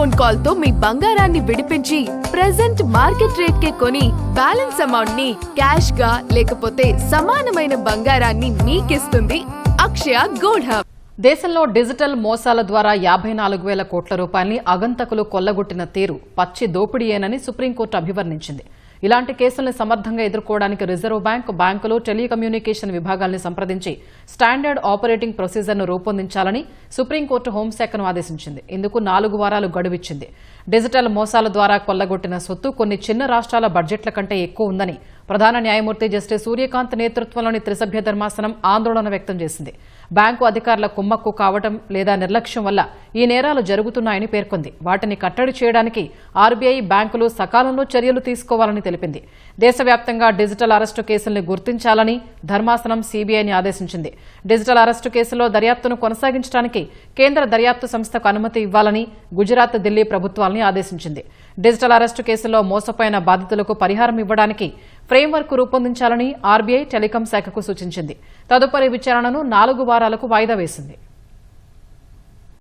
Phone కాల్తో మీ బంగారాన్ని విడిపించి present market rate కే కొని బ్యాలెన్స్ అమౌంట్ని క్యాష్గా లేకపోతే సమానమైన బంగారాన్ని మీకిస్తుంది అక్షయ గోల్డ్ హబ్ దేశంలో డిజిటల్ మోసాల ద్వారా యాభై నాలుగు వేల కోట్ల రూపాయల్ని అగంతకులు కొల్లగొట్టిన తీరు పచ్చి దోపిడీయేనని సుప్రీంకోర్టు అభివర్ణించింది. ఇలాంటి కేసుల్ని సమర్థంగా ఎదుర్కోవడానికి రిజర్వ్ బ్యాంక్ బ్యాంకులు టెలికమ్యూనికేషన్ విభాగాల్ని సంప్రదించి స్టాండర్డ్ ఆపరేటింగ్ ప్రొసీజర్ను రూపొందించాలని సుప్రీంకోర్టు హోంశాఖను ఆదేశించింది. ఇందుకు నాలుగు వారాలు గడువిచ్చింది. డిజిటల్ మోసాల ద్వారా కొల్లగొట్టిన సొత్తు కొన్ని చిన్న రాష్ట్రాల బడ్జెట్ల కంటే ఎక్కువ ఉందని ప్రధాన న్యాయమూర్తి జస్టిస్ సూర్యకాంత్ నేతృత్వంలోని త్రిసభ్య ధర్మాసనం ఆందోళన వ్యక్తం చేసింది. బ్యాంకు అధికారుల కుమ్మక్కు కావటం లేదా నిర్లక్ష్యం వల్ల ఈ నేరాలు జరుగుతున్నాయని పేర్కొంది. వాటిని కట్టడి చేయడానికి ఆర్బీఐ బ్యాంకులు సకాలంలో చర్యలు తీసుకోవాలని తెలిపింది. దేశవ్యాప్తంగా డిజిటల్ అరెస్టు కేసుల్ని గుర్తించాలని ధర్మాసనం సీబీఐని ఆదేశించింది. డిజిటల్ అరెస్టు కేసులో దర్యాప్తును కొనసాగించడానికి కేంద్ర దర్యాప్తు సంస్థకు అనుమతి ఇవ్వాలని గుజరాత్ ఢిల్లీ ప్రభుత్వాల్ని ఆదేశించింది. డిజిటల్ అరెస్టు కేసులో మోసపోయిన బాధితులకు పరిహారం ఇవ్వడానికి ఫ్రేమ్వర్క్ రూపొందించాలని ఆర్బీఐ టెలికాం శాఖకు సూచించింది. తదుపరి విచారణను నాలుగు వారాలకు వాయిదా వేసింది.